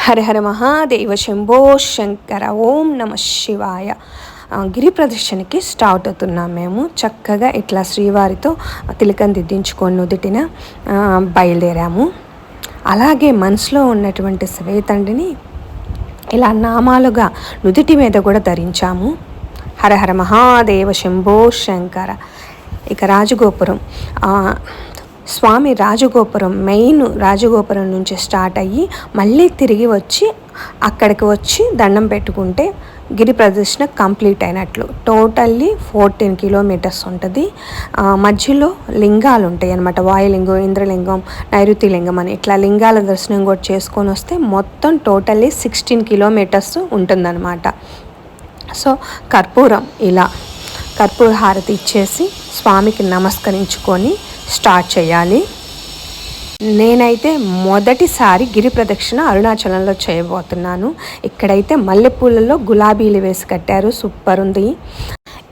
హర మహాదేవ శంభో శంకర ఓం నమ శివాయ. గిరి ప్రదర్శనకి స్టార్ట్ అవుతున్నాం మేము. చక్కగా ఇట్లా శ్రీవారితో తిలకం దిద్దించుకొని నుదుటిన బయలుదేరాము. అలాగే మనసులో ఉన్నటువంటి శ్వేతండిని ఇలా నామాలుగా నుదిటి మీద కూడా ధరించాము. హర హర మహాదేవ శంభో శంకర. ఇక రాజగోపురం. స్వామి రాజగోపురం మెయిన్ రాజగోపురం నుంచి స్టార్ట్ అయ్యి మళ్ళీ తిరిగి వచ్చి అక్కడికి వచ్చి దండం పెట్టుకుంటే గిరి ప్రదర్శన కంప్లీట్ అయినట్లు. టోటల్లీ ఫోర్టీన్ కిలోమీటర్స్ ఉంటుంది. మధ్యలో లింగాలు ఉంటాయి అనమాట వాయులింగం ఇంద్రలింగం నైరుతి లింగం అని ఇట్లా లింగాల దర్శనం కూడా చేసుకొని వస్తే మొత్తం టోటల్లీ సిక్స్టీన్ కిలోమీటర్స్ ఉంటుందన్నమాట. సో కర్పూరం ఇలా కర్పూర హారతి ఇచ్చేసి స్వామికి నమస్కరించుకొని స్టార్ట్ చేయాలి. నేనైతే మొదటిసారి గిరి ప్రదక్షిణ అరుణాచలంలో చేయబోతున్నాను. ఇక్కడైతే మల్లెపూలలో గులాబీలు వేసి కట్టారు. సూపర్ ఉంది.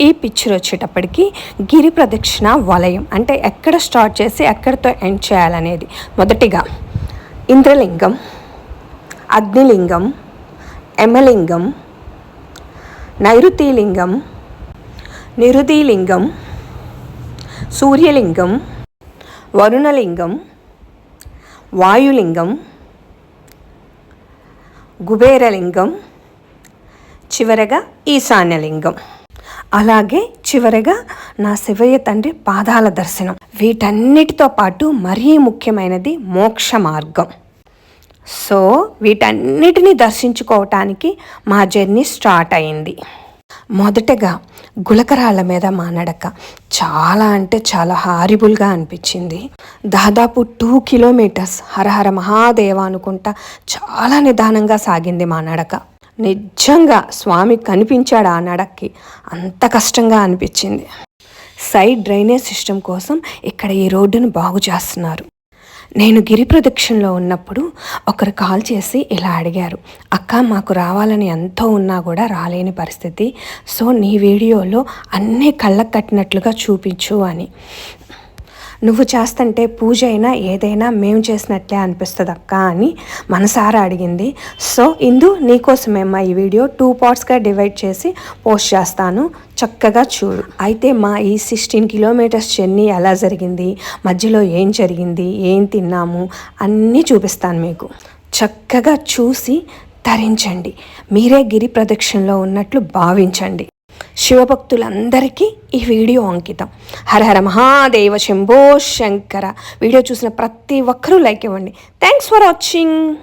ఈ పిక్చర్ వచ్చేటప్పటికి గిరి ప్రదక్షిణ వలయం. అంటే ఎక్కడ స్టార్ట్ చేసి ఎక్కడితో ఎండ్ చేయాలనేది. మొదటిగా ఇంద్రలింగం అగ్నిలింగం యమలింగం నైరుతిలింగం నిరుదీలింగం సూర్యలింగం వరుణలింగం వాయులింగం కుబేరలింగం చివరగా ఈశాన్యలింగం. అలాగే చివరగా నా శివయ్య తండ్రి పాదాల దర్శనం. వీటన్నిటితో పాటు మరీ ముఖ్యమైనది మోక్ష మార్గం. సో వీటన్నిటిని దర్శించుకోవటానికి మా జర్నీ స్టార్ట్ అయింది. మొదటగా గులకరాళ్ళ మీద మా నడక చాలా అంటే చాలా హారిబుల్గా అనిపించింది. దాదాపు టూ కిలోమీటర్స్ హరహర మహాదేవ అనుకుంటా చాలా నిదానంగా సాగింది మా నడక నిజంగా స్వామి కనిపించాడు ఆ నడక్కి. అంత కష్టంగా అనిపించింది. సైడ్ డ్రైనేజ్ సిస్టమ్ కోసం ఇక్కడ ఈ రోడ్డును బాగు చేస్తున్నారు. నేను గిరి ప్రదక్షిణలో ఉన్నప్పుడు ఒకరు కాల్ చేసి ఇలా అడిగారు అక్క మాకు రావాలని ఎంతో ఉన్నా కూడా రాలేని పరిస్థితి సో నీ వీడియోలో అన్నీ కళ్ళకు కట్టినట్లుగా చూపించు అని. నువ్వు చేస్తుంటే పూజ అయినా ఏదైనా మేము చేసినట్లే అనిపిస్తుంది? అక్క అని మనసారా అడిగింది సో ఇందు నీకోసమేమ్మా ఈ వీడియో టూ పార్ట్స్గా డివైడ్ చేసి పోస్ట్ చేస్తాను చక్కగా చూడు. అయితే మా ఈ సిక్స్టీన్ కిలోమీటర్స్ జర్నీ ఎలా జరిగింది మధ్యలో ఏం జరిగింది ఏం తిన్నాము అన్నీ చూపిస్తాను మీకు. చక్కగా చూసి తరించండి. మీరే గిరి ప్రదక్షిణలో ఉన్నట్లు భావించండి. శివభక్తులందరికీ ఈ వీడియో అంకితం. హర హర మహాదేవ శంభో శంకర. వీడియో చూసిన ప్రతి ఒక్కరూ లైక్ ఇవ్వండి. Thanks for watching